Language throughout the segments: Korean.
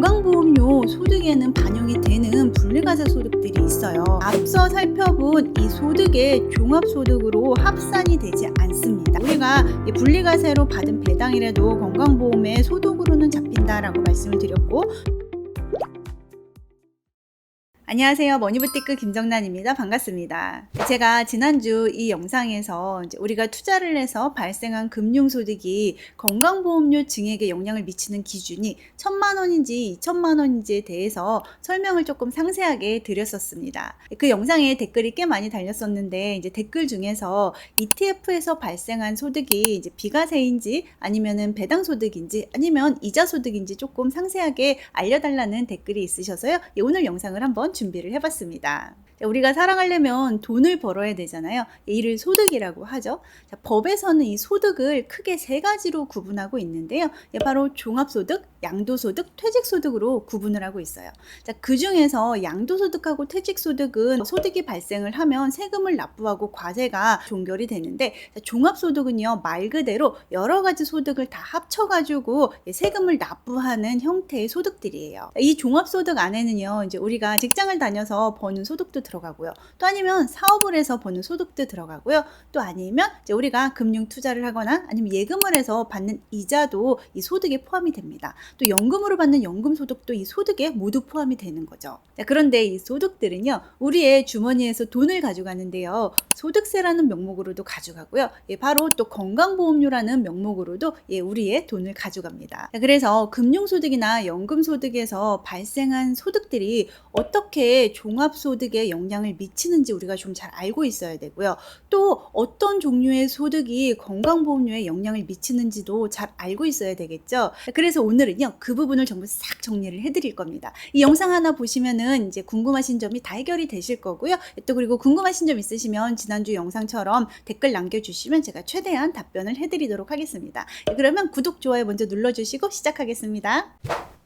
건강보험료 소득에는 반영이 되는 분리과세 소득들이 있어요. 앞서 살펴본 이 소득의 종합소득으로 합산이 되지 않습니다. 우리가 이 분리과세로 받은 배당이라도 건강보험의 소득으로는 잡힌다라고 말씀을 드렸고 안녕하세요. 머니부티크 김정란입니다. 반갑습니다. 제가 지난주 이 영상에서 우리가 투자를 해서 발생한 금융소득이 건강보험료 증액에 영향을 미치는 기준이 천만 원인지 이천만 원인지에 대해서 설명을 조금 상세하게 드렸었습니다. 그 영상에 댓글이 꽤 많이 달렸었는데 이제 댓글 중에서 ETF에서 발생한 소득이 이제 비과세인지 아니면은 배당 소득인지 아니면 이자 소득인지 조금 상세하게 알려달라는 댓글이 있으셔서요. 예, 오늘 영상을 한번 준비를 해봤습니다. 우리가 살아가려면 돈을 벌어야 되잖아요. 이를 소득이라고 하죠. 자, 법에서는 이 소득을 크게 세 가지로 구분하고 있는데요. 예, 바로 종합소득, 양도소득, 퇴직소득으로 구분을 하고 있어요. 자, 그 중에서 양도소득하고 퇴직소득은 소득이 발생을 하면 세금을 납부하고 과세가 종결이 되는데 자, 종합소득은요 말 그대로 여러 가지 소득을 다 합쳐가지고 예, 세금을 납부하는 형태의 소득들이에요. 이 종합소득 안에는요 이제 우리가 직장을 다녀서 버는 소득도 들어가고요. 또 아니면 사업을 해서 버는 소득도 들어가고요. 또 아니면 우리가 금융 투자를 하거나 아니면 예금을 해서 받는 이자도 이 소득에 포함이 됩니다. 또 연금으로 받는 연금 소득도 이 소득에 모두 포함이 되는 거죠. 자, 그런데 이 소득들은요, 우리의 주머니에서 돈을 가져가는데요, 소득세라는 명목으로도 가져가고요, 예, 바로 또 건강보험료라는 명목으로도 예, 우리의 돈을 가져갑니다. 자, 그래서 금융소득이나 연금소득에서 발생한 소득들이 어떻게 종합소득에 영 향을 미치는지 우리가 좀 잘 알고 있어야 되고요. 또 어떤 종류의 소득이 건강보험료에 영향을 미치는지도 잘 알고 있어야 되겠죠. 그래서 오늘은요, 그 부분을 전부 싹 정리를 해드릴 겁니다. 이 영상 하나 보시면은 이제 궁금하신 점이 다 해결이 되실 거고요. 또 그리고 궁금하신 점 있으시면 지난주 영상처럼 댓글 남겨주시면 제가 최대한 답변을 해드리도록 하겠습니다. 그러면 구독, 좋아요 먼저 눌러주시고 시작하겠습니다.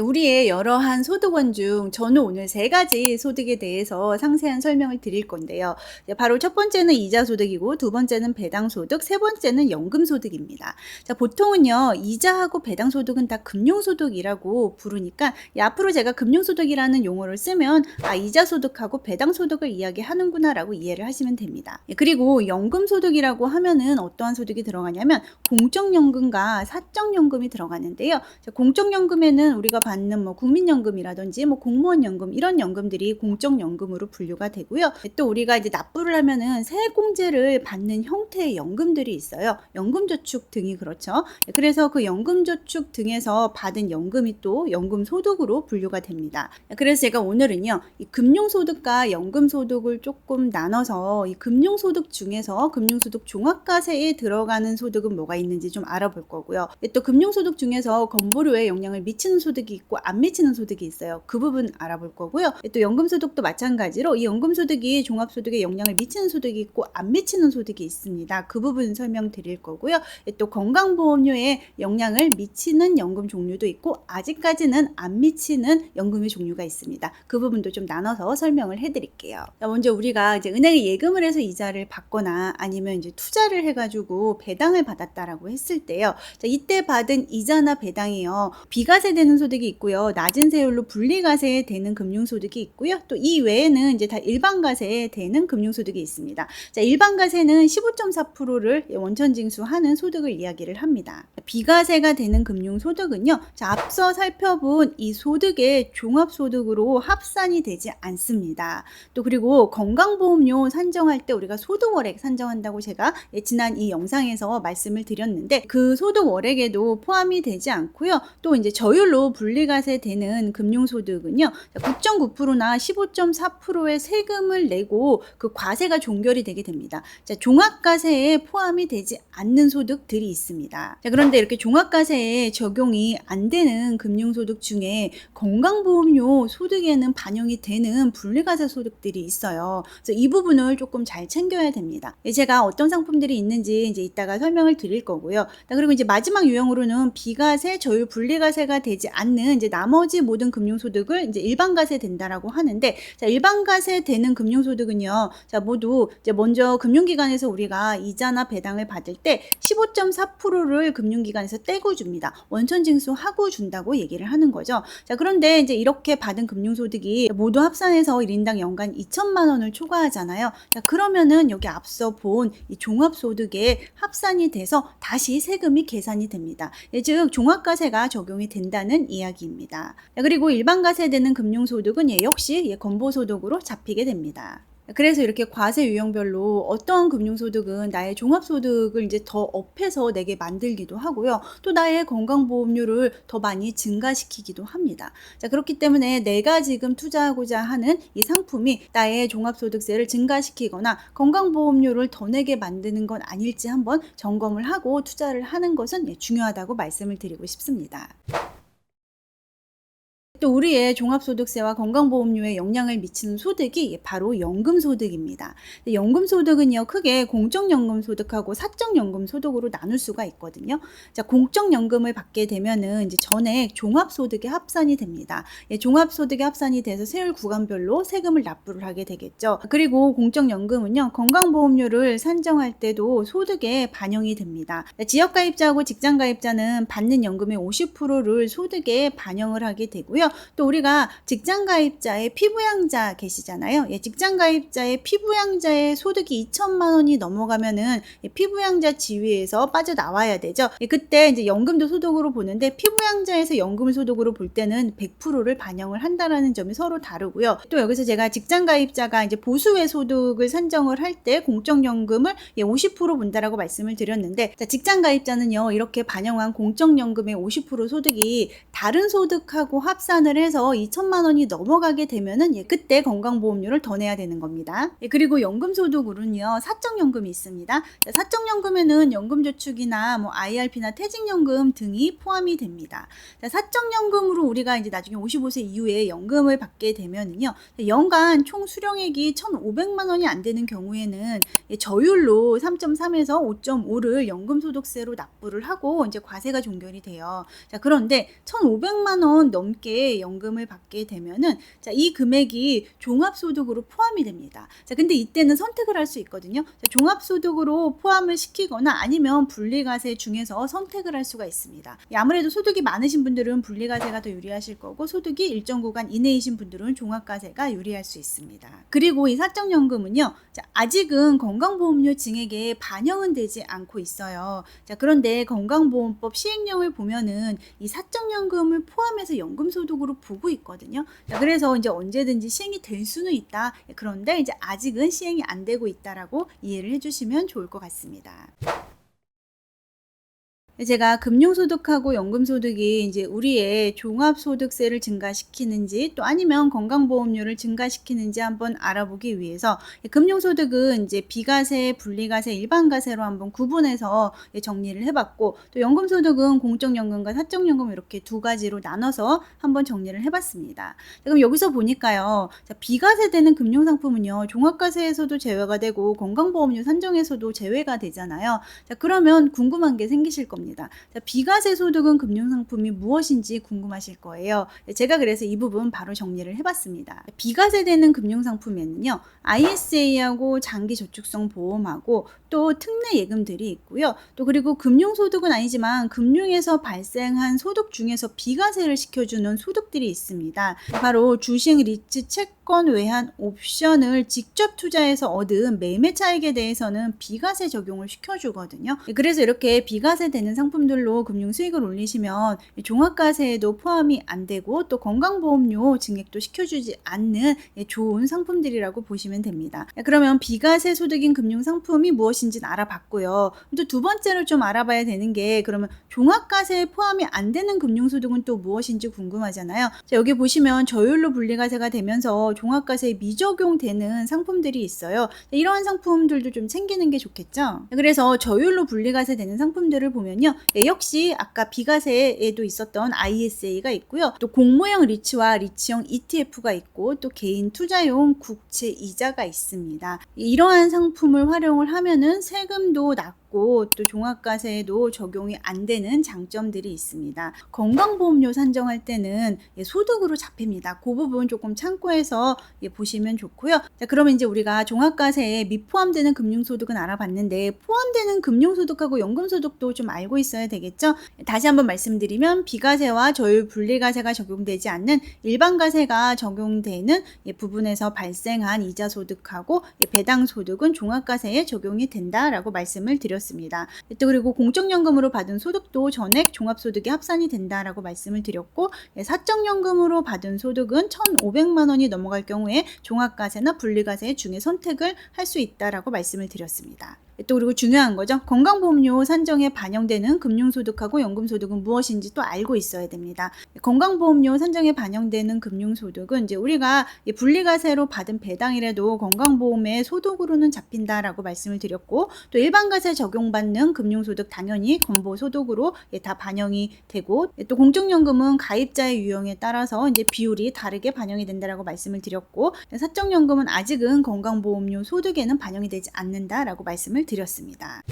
우리의 여러한 소득원 중 저는 오늘 세 가지 소득에 대해서 상세한 설명을 드릴 건데요. 바로 첫 번째는 이자 소득이고 두 번째는 배당 소득, 세 번째는 연금 소득입니다. 자, 보통은요 이자하고 배당 소득은 다 금융 소득이라고 부르니까 앞으로 제가 금융 소득이라는 용어를 쓰면 아 이자 소득하고 배당 소득을 이야기하는구나라고 이해를 하시면 됩니다. 예, 그리고 연금 소득이라고 하면은 어떠한 소득이 들어가냐면 공적연금과 사적연금이 들어가는데요. 자, 공적연금에는 우리가 받는 뭐 국민연금이라든지 뭐 공무원연금 이런 연금들이 공적연금으로 분류가 되고요. 또 우리가 이제 납부를 하면은 세액공제를 받는 형태의 연금들이 있어요. 연금저축 등이 그렇죠. 그래서 그 연금저축 등에서 받은 연금이 또 연금소득으로 분류가 됩니다. 그래서 제가 오늘은요, 이 금융소득과 연금소득을 조금 나눠서 이 금융소득 중에서 금융소득 종합과세에 들어가는 소득은 뭐가 있는지 좀 알아볼 거고요. 또 금융소득 중에서 건보료에 영향을 미치는 소득이 있고 안 미치는 소득이 있어요. 그 부분 알아볼 거고요. 또 연금소득도 마찬가지로 이 연금소득이 종합소득에 영향을 미치는 소득이 있고 안 미치는 소득이 있습니다. 그 부분 설명드릴 거고요. 또 건강보험료에 영향을 미치는 연금 종류도 있고 아직까지는 안 미치는 연금의 종류가 있습니다. 그 부분도 좀 나눠서 설명을 해드릴게요. 먼저 우리가 이제 은행에 예금을 해서 이자를 받거나 아니면 이제 투자를 해가지고 배당을 받았다라고 했을 때요. 자, 이때 받은 이자나 배당이요. 비과세 되는 소득이 소득이 있고요. 낮은 세율로 분리과세에 되는 금융소득이 있고요. 또 이 외에는 이제 다 일반과세에 되는 금융소득이 있습니다. 자, 일반과세는 15.4%를 원천징수하는 소득을 이야기를 합니다. 비과세가 되는 금융소득은요. 자, 앞서 살펴본 이 소득의 종합소득으로 합산이 되지 않습니다. 또 그리고 건강보험료 산정할 때 우리가 소득월액 산정한다고 제가 지난 이 영상에서 말씀을 드렸는데 그 소득월액에도 포함이 되지 않고요. 또 이제 저율로 분리 분리과세 되는 금융소득은요, 9.9%나 15.4%의 세금을 내고 그 과세가 종결이 되게 됩니다. 자, 종합과세에 포함이 되지 않는 소득들이 있습니다. 자, 그런데 이렇게 종합과세에 적용이 안 되는 금융소득 중에 건강보험료 소득에는 반영이 되는 분리과세 소득들이 있어요. 그래서 이 부분을 조금 잘 챙겨야 됩니다. 제가 어떤 상품들이 있는지 이제 이따가 설명을 드릴 거고요. 그리고 이제 마지막 유형으로는 비과세, 저율 분리과세가 되지 않는 않는 이제 나머지 모든 금융소득을 이제 일반과세 된다라고 하는데 자, 일반과세 되는 금융소득은요. 자, 모두 이제 먼저 금융기관에서 우리가 이자나 배당을 받을 때 15.4%를 금융기관에서 떼고 줍니다. 원천징수하고 준다고 얘기를 하는 거죠. 자, 그런데 이제 이렇게 받은 금융소득이 모두 합산해서 1인당 연간 2천만 원을 초과하잖아요. 자, 그러면은 여기 앞서 본 이 종합소득에 합산이 돼서 다시 세금이 계산이 됩니다. 예, 즉 종합과세가 적용이 된다는 이야기 입니다. 자, 그리고 일반 과세되는 금융소득은 예, 역시 예, 건보소득으로 잡히게 됩니다. 그래서 이렇게 과세 유형별로 어떤 금융소득은 나의 종합소득을 이제 더 업해서 내게 만들기도 하고요. 또 나의 건강보험료를 더 많이 증가시키기도 합니다. 자, 그렇기 때문에 내가 지금 투자하고자 하는 이 상품이 나의 종합소득세를 증가시키거나 건강보험료를 더 내게 만드는 건 아닐지 한번 점검을 하고 투자를 하는 것은 예, 중요하다고 말씀을 드리고 싶습니다. 또 우리의 종합소득세와 건강보험료에 영향을 미치는 소득이 바로 연금소득입니다. 연금소득은요, 크게 공적연금소득하고 사적연금소득으로 나눌 수가 있거든요. 자, 공적연금을 받게 되면은 이제 전액 종합소득에 합산이 됩니다. 예, 종합소득에 합산이 돼서 세율 구간별로 세금을 납부를 하게 되겠죠. 그리고 공적연금은요, 건강보험료를 산정할 때도 소득에 반영이 됩니다. 지역가입자하고 직장가입자는 받는 연금의 50%를 소득에 반영을 하게 되고요. 또 우리가 직장 가입자의 피부양자 계시잖아요. 예, 직장 가입자의 피부양자의 소득이 2천만 원이 넘어가면은 예, 피부양자 지위에서 빠져나와야 되죠. 예, 그때 이제 연금도 소득으로 보는데 피부양자에서 연금을 소득으로 볼 때는 100%를 반영을 한다라는 점이 서로 다르고요. 또 여기서 제가 직장 가입자가 이제 보수의 소득을 산정을 할 때 공적연금을 예, 50% 본다라고 말씀을 드렸는데 자, 직장 가입자는요 이렇게 반영한 공적연금의 50% 소득이 다른 소득하고 합산 을 해서 2천만 원이 넘어가게 되면은 예, 그때 건강보험료를 더 내야 되는 겁니다. 예, 그리고 연금소득으로는요 사적연금이 있습니다. 자, 사적연금에는 연금저축이나 뭐 IRP나 퇴직연금 등이 포함이 됩니다. 자, 사적연금으로 우리가 이제 나중에 55세 이후에 연금을 받게 되면은요 연간 총 수령액이 1,500만 원이 안 되는 경우에는 예, 저율로 3.3에서 5.5를 연금소득세로 납부를 하고 이제 과세가 종결이 돼요. 자 그런데 1,500만 원 넘게 연금을 받게 되면은 자, 이 금액이 종합소득으로 포함이 됩니다. 자, 근데 이때는 선택을 할 수 있거든요. 자, 종합소득으로 포함을 시키거나 아니면 분리과세 중에서 선택을 할 수가 있습니다. 예, 아무래도 소득이 많으신 분들은 분리과세가 더 유리하실 거고 소득이 일정 구간 이내이신 분들은 종합과세가 유리할 수 있습니다. 그리고 이 사적연금은요, 자, 아직은 건강보험료 증액에 반영은 되지 않고 있어요. 자, 그런데 건강보험법 시행령을 보면은 이 사적연금을 포함해서 연금소득 으로 보고 있거든요. 자, 그래서 이제 언제든지 시행이 될 수는 있다. 그런데 이제 아직은 시행이 안 되고 있다라고 이해를 해주시면 좋을 것 같습니다. 제가 금융소득하고 연금소득이 이제 우리의 종합소득세를 증가시키는지 또 아니면 건강보험료를 증가시키는지 한번 알아보기 위해서 금융소득은 이제 비과세, 분리과세, 일반과세로 한번 구분해서 정리를 해봤고 또 연금소득은 공적연금과 사적연금 이렇게 두 가지로 나눠서 한번 정리를 해봤습니다. 그럼 여기서 보니까요. 자, 비과세되는 금융상품은요. 종합과세에서도 제외가 되고 건강보험료 산정에서도 제외가 되잖아요. 자, 그러면 궁금한 게 생기실 겁니다. 겁니다. 자, 비과세 소득은 금융상품이 무엇인지 궁금하실 거예요. 제가 그래서 이 부분 바로 정리를 해봤습니다. 비과세되는 금융상품에는요, ISA하고 장기저축성 보험하고 또 특례 예금들이 있고요. 또 그리고 금융소득은 아니지만 금융에서 발생한 소득 중에서 비과세를 시켜주는 소득들이 있습니다. 바로 주식, 리츠, 채권, 외환, 옵션을 직접 투자해서 얻은 매매 차익에 대해서는 비과세 적용을 시켜주거든요. 그래서 이렇게 비과세 되는 상품들로 금융 수익을 올리시면 종합과세에도 포함이 안 되고 또 건강보험료 증액도 시켜주지 않는 좋은 상품들이라고 보시면 됩니다. 그러면 비과세 소득인 금융 상품이 무엇인지는 알아봤고요. 또 두 번째로 좀 알아봐야 되는 게 그러면 종합과세에 포함이 안 되는 금융 소득은 또 무엇인지 궁금하잖아요. 자, 여기 보시면 저율로 분리과세가 되면서 종합과세에 미적용되는 상품들이 있어요. 이러한 상품들도 좀 챙기는 게 좋겠죠. 그래서 저율로 분리과세 되는 상품들을 보면요. 예, 역시 아까 비과세에도 있었던 ISA가 있고요. 또 공모형 리츠와 리츠형 ETF가 있고 또 개인 투자용 국채 이자가 있습니다. 이러한 상품을 활용을 하면은 세금도 낮고 없고 또 종합과세에도 적용이 안 되는 장점들이 있습니다. 건강보험료 산정할 때는 예, 소득으로 잡힙니다. 그 부분 조금 참고해서 예, 보시면 좋고요. 자, 그러면 이제 우리가 종합과세에 미포함되는 금융소득은 알아봤는데 포함되는 금융소득하고 연금소득도 좀 알고 있어야 되겠죠? 다시 한번 말씀드리면 비과세와 저율 분리과세가 적용되지 않는 일반과세가 적용되는 예, 부분에서 발생한 이자 소득하고 예, 배당 소득은 종합과세에 적용이 된다라고 말씀을 드렸습니다. 또 그리고 공적연금으로 받은 소득도 전액 종합소득에 합산이 된다라고 말씀을 드렸고 예, 사적연금으로 받은 소득은 1,500만 원이 넘어갈 경우에 종합과세나 분리과세 중에 선택을 할 수 있다라고 말씀을 드렸습니다. 또 그리고 중요한 거죠. 건강보험료 산정에 반영되는 금융소득하고 연금소득은 무엇인지 또 알고 있어야 됩니다. 건강보험료 산정에 반영되는 금융소득은 이제 우리가 분리과세로 받은 배당이라도 건강보험의 소득으로는 잡힌다라고 말씀을 드렸고 또 일반과세 적용받는 금융소득 당연히 건보소득으로 다 반영이 되고 또 공적연금은 가입자의 유형에 따라서 이제 비율이 다르게 반영이 된다라고 말씀을 드렸고 사적연금은 아직은 건강보험료 소득에는 반영이 되지 않는다라고 말씀을 드렸습니다.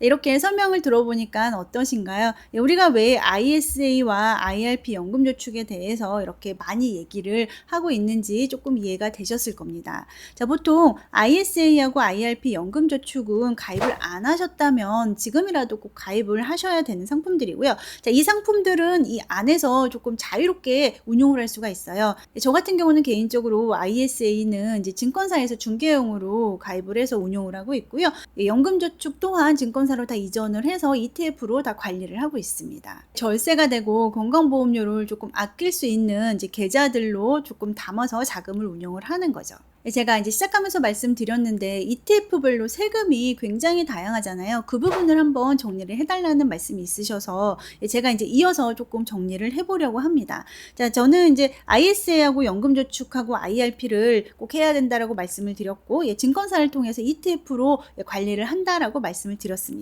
이렇게 설명을 들어보니까 어떠신가요? 예, 우리가 왜 ISA와 IRP 연금 저축에 대해서 이렇게 많이 얘기를 하고 있는지 조금 이해가 되셨을 겁니다. 자, 보통 ISA하고 IRP 연금 저축은 가입을 안 하셨다면 지금이라도 꼭 가입을 하셔야 되는 상품들이고요. 자, 이 상품들은 이 안에서 조금 자유롭게 운용을 할 수가 있어요. 예, 저 같은 경우는 개인적으로 ISA는 이제 증권사에서 중개용으로 가입을 해서 운용을 하고 있고요. 예, 연금 저축 또한 증권 증권사로 다 이전을 해서 ETF로 다 관리를 하고 있습니다. 절세가 되고 건강보험료를 조금 아낄 수 있는 이제 계좌들로 조금 담아서 자금을 운용을 하는 거죠. 제가 이제 시작하면서 말씀드렸는데 ETF별로 세금이 굉장히 다양하잖아요. 그 부분을 한번 정리를 해달라는 말씀이 있으셔서 제가 이제 이어서 조금 정리를 해보려고 합니다. 자, 저는 이제 ISA하고 연금저축하고 IRP를 꼭 해야 된다라고 말씀을 드렸고, 예, 증권사를 통해서 ETF로 관리를 한다라고 말씀을 드렸습니다.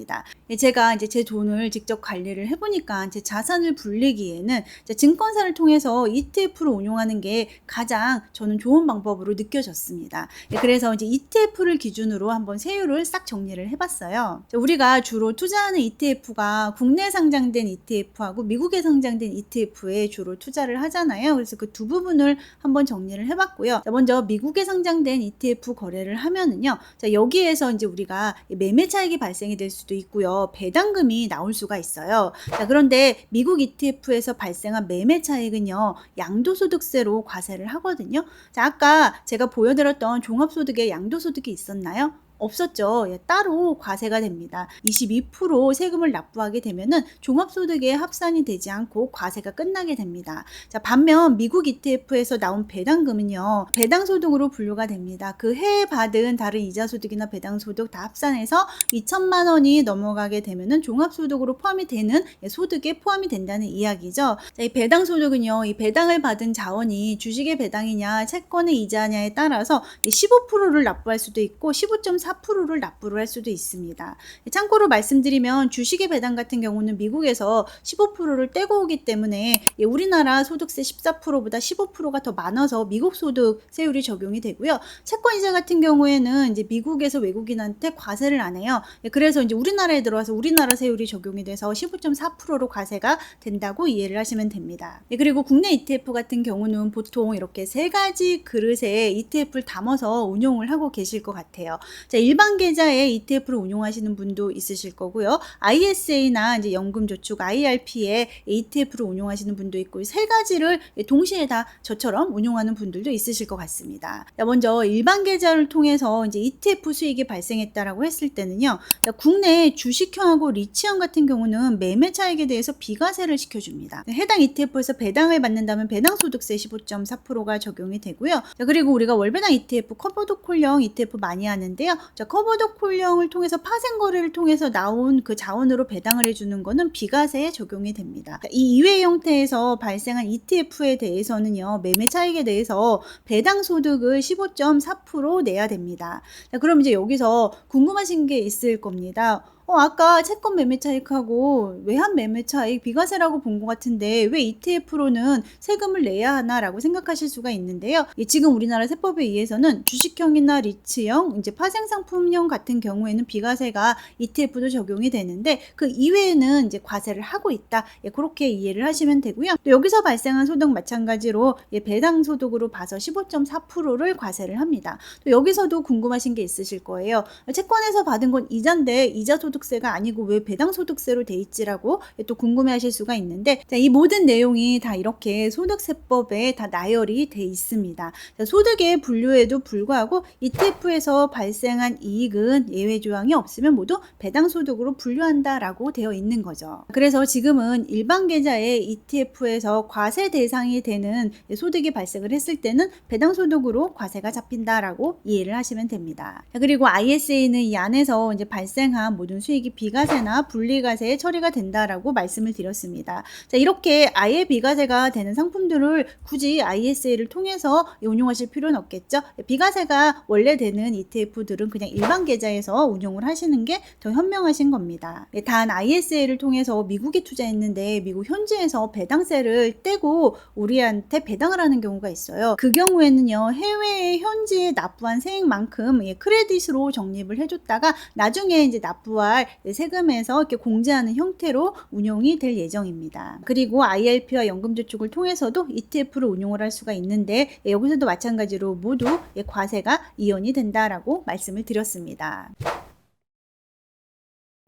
예, 제가 이제 제 돈을 직접 관리를 해보니까 제 자산을 불리기에는 증권사를 통해서 ETF로 운용하는 게 가장 저는 좋은 방법으로 느껴졌습니다. 있습니다. 예, 그래서 이제 ETF를 기준으로 한번 세율을 싹 정리를 해봤어요. 우리가 주로 투자하는 ETF가 국내 상장된 ETF하고 미국에 상장된 ETF에 주로 투자를 하잖아요. 그래서 그 두 부분을 한번 정리를 해봤고요. 먼저 미국에 상장된 ETF 거래를 하면은요. 자, 여기에서 이제 우리가 매매 차익이 발생이 될 수도 있고요. 배당금이 나올 수가 있어요. 자, 그런데 미국 ETF에서 발생한 매매 차익은요. 양도소득세로 과세를 하거든요. 자, 아까 제가 보여 보여드렸던 종합소득에 양도소득이 있었나요? 없었죠. 예, 따로 과세가 됩니다. 22% 세금을 납부하게 되면은 종합소득에 합산이 되지 않고 과세가 끝나게 됩니다. 자, 반면 미국 ETF에서 나온 배당금은요, 배당소득으로 분류가 됩니다. 그 해에 받은 다른 이자소득이나 배당소득 다 합산해서 2천만 원이 넘어가게 되면은 종합소득으로 포함이 되는 예, 소득에 포함이 된다는 이야기죠. 자, 이 배당소득은요, 이 배당을 받은 자원이 주식의 배당이냐, 채권의 이자냐에 따라서 15%를 납부할 수도 있고 15.4 4%를 납부를 할 수도 있습니다. 참고로 말씀드리면 주식의 배당 같은 경우는 미국에서 15%를 떼고 오기 때문에 우리나라 소득세 14%보다 15%가 더 많아서 미국 소득 세율이 적용이 되고요. 채권 이자 같은 경우에는 이제 미국에서 외국인한테 과세를 안 해요. 그래서 이제 우리나라에 들어와서 우리나라 세율이 적용이 돼서 15.4%로 과세가 된다고 이해를 하시면 됩니다. 그리고 국내 ETF 같은 경우는 보통 이렇게 세 가지 그릇에 ETF를 담아서 운용을 하고 계실 것 같아요. 자, 일반 계좌에 ETF를 운용하시는 분도 있으실 거고요. ISA나 이제 연금저축 IRP에 ETF를 운용하시는 분도 있고 세 가지를 동시에 다 저처럼 운용하는 분들도 있으실 것 같습니다. 자, 먼저 일반 계좌를 통해서 이제 ETF 수익이 발생했다라고 했을 때는요. 자, 국내 주식형하고 리치형 같은 경우는 매매 차익에 대해서 비과세를 시켜줍니다. 해당 ETF에서 배당을 받는다면 배당소득세 15.4%가 적용이 되고요. 자, 그리고 우리가 월배당 ETF, 커버도콜형 ETF 많이 하는데요. 자, 커버드 콜령을 통해서 파생 거래를 통해서 나온 그 자원으로 배당을 해주는 거는 비과세에 적용이 됩니다. 이 이외 형태에서 발생한 ETF에 대해서는요, 매매 차익에 대해서 배당 소득을 15.4% 내야 됩니다. 자, 그럼 이제 여기서 궁금하신 게 있을 겁니다. 어, 아까 채권 매매 차익하고 외환 매매 차익 비과세라고 본 것 같은데 왜 ETF로는 세금을 내야 하나라고 생각하실 수가 있는데요. 예, 지금 우리나라 세법에 의해서는 주식형이나 리츠형, 이제 파생상품형 같은 경우에는 비과세가 ETF도 적용이 되는데 그 이외에는 이제 과세를 하고 있다. 예, 그렇게 이해를 하시면 되고요. 또 여기서 발생한 소득 마찬가지로 예, 배당 소득으로 봐서 15.4%를 과세를 합니다. 또 여기서도 궁금하신 게 있으실 거예요. 채권에서 받은 건 이자인데 이자 소득 세가 아니고 왜 배당 소득세로 돼 있지라고 또 궁금해하실 수가 있는데 자, 이 모든 내용이 다 이렇게 소득세법에 다 나열이 돼 있습니다. 자, 소득의 분류에도 불구하고 ETF에서 발생한 이익은 예외 조항이 없으면 모두 배당 소득으로 분류한다라고 되어 있는 거죠. 그래서 지금은 일반 계좌의 ETF에서 과세 대상이 되는 소득이 발생을 했을 때는 배당 소득으로 과세가 잡힌다라고 이해를 하시면 됩니다. 자, 그리고 ISA는 이 안에서 이제 발생한 모든 수익이 비과세나 분리과세에 처리가 된다라고 말씀을 드렸습니다. 자, 이렇게 아예 비과세가 되는 상품들을 굳이 ISA를 통해서 운용하실 필요는 없겠죠. 비과세가 원래 되는 ETF들은 그냥 일반 계좌에서 운용을 하시는 게 더 현명하신 겁니다. 예, 단 ISA를 통해서 미국에 투자했는데 미국 현지에서 배당세를 떼고 우리한테 배당을 하는 경우가 있어요. 그 경우에는요, 해외의 현지에 납부한 세액만큼 예, 크레딧으로 적립을 해줬다가 나중에 이제 납부할 세금에서 이렇게 공제하는 형태로 운용이 될 예정입니다. 그리고 IRP와 연금저축을 통해서도 ETF를 운용을 할 수가 있는데 예, 여기서도 마찬가지로 모두 예, 과세가 이연이 된다라고 말씀을 드렸습니다.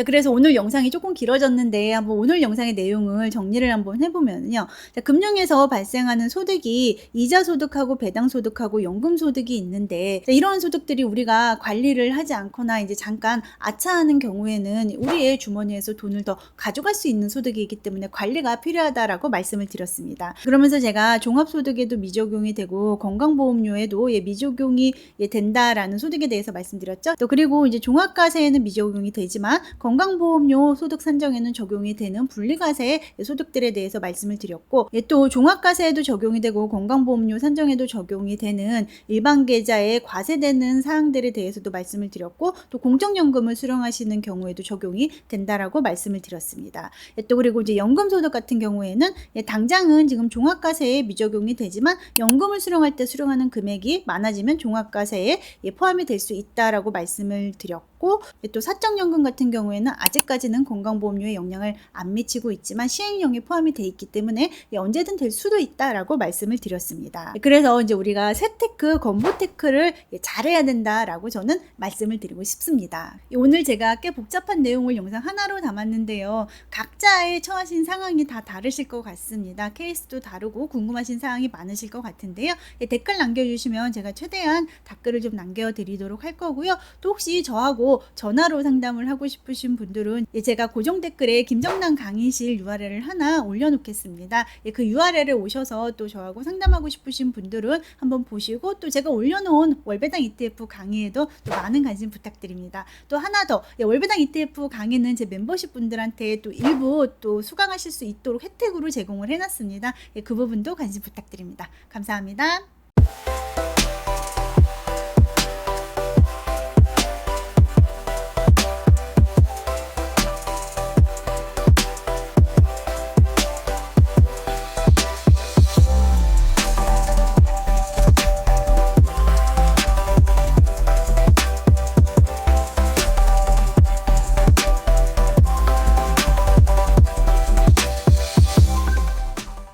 네, 그래서 오늘 영상이 조금 길어졌는데 한번 오늘 영상의 내용을 정리를 한번 해보면요. 자, 금융에서 발생하는 소득이 이자 소득하고 배당 소득하고 연금 소득이 있는데 자, 이런 소득들이 우리가 관리를 하지 않거나 이제 잠깐 아차하는 경우에는 우리의 주머니에서 돈을 더 가져갈 수 있는 소득이기 때문에 관리가 필요하다라고 말씀을 드렸습니다. 그러면서 제가 종합소득에도 미적용이 되고 건강보험료에도 예, 미적용이 예, 된다라는 소득에 대해서 말씀드렸죠. 또 그리고 이제 종합과세에는 미적용이 되지만 건강보험료 소득 산정에는 적용이 되는 분리과세 소득들에 대해서 말씀을 드렸고 예, 또 종합과세에도 적용이 되고 건강보험료 산정에도 적용이 되는 일반 계좌에 과세되는 사항들에 대해서도 말씀을 드렸고 또 공적연금을 수령하시는 경우에도 적용이 된다라고 말씀을 드렸습니다. 예, 또 그리고 이제 연금소득 같은 경우에는 예, 당장은 지금 종합과세에 미적용이 되지만 연금을 수령할 때 수령하는 금액이 많아지면 종합과세에 예, 포함이 될 수 있다라고 말씀을 드렸고 예, 또 사적연금 같은 경우에는 아직까지는 건강보험료에 영향을 안 미치고 있지만 시행령에 포함이 돼 있기 때문에 예, 언제든 될 수도 있다라고 말씀을 드렸습니다. 예, 그래서 이제 우리가 세테크, 건보테크를 예, 잘해야 된다라고 저는 말씀을 드리고 싶습니다. 예, 오늘 제가 꽤 복잡한 내용을 영상 하나로 담았는데요. 각자의 처하신 상황이 다 다르실 것 같습니다. 케이스도 다르고 궁금하신 사항이 많으실 것 같은데요. 예, 댓글 남겨주시면 제가 최대한 댓글을 좀 남겨드리도록 할 거고요. 또 혹시 저 전화로 상담을 하고 싶으신 분들은 예, 제가 고정 댓글에 김정남 강의실 URL을 하나 올려놓겠습니다. 예, 그 URL에 오셔서 또 저하고 상담하고 싶으신 분들은 한번 보시고 또 제가 올려놓은 월배당 ETF 강의에도 또 많은 관심 부탁드립니다. 또 하나 더 예, 월배당 ETF 강의는 제 멤버십 분들한테 또 일부 또 수강하실 수 있도록 혜택으로 제공을 해놨습니다. 예, 그 부분도 관심 부탁드립니다. 감사합니다.